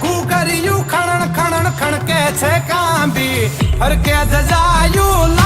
રણકે કુકરિયું ખણણ ખણણ ખણકે છે કાંબી. ફરકે જજાયું લાંબી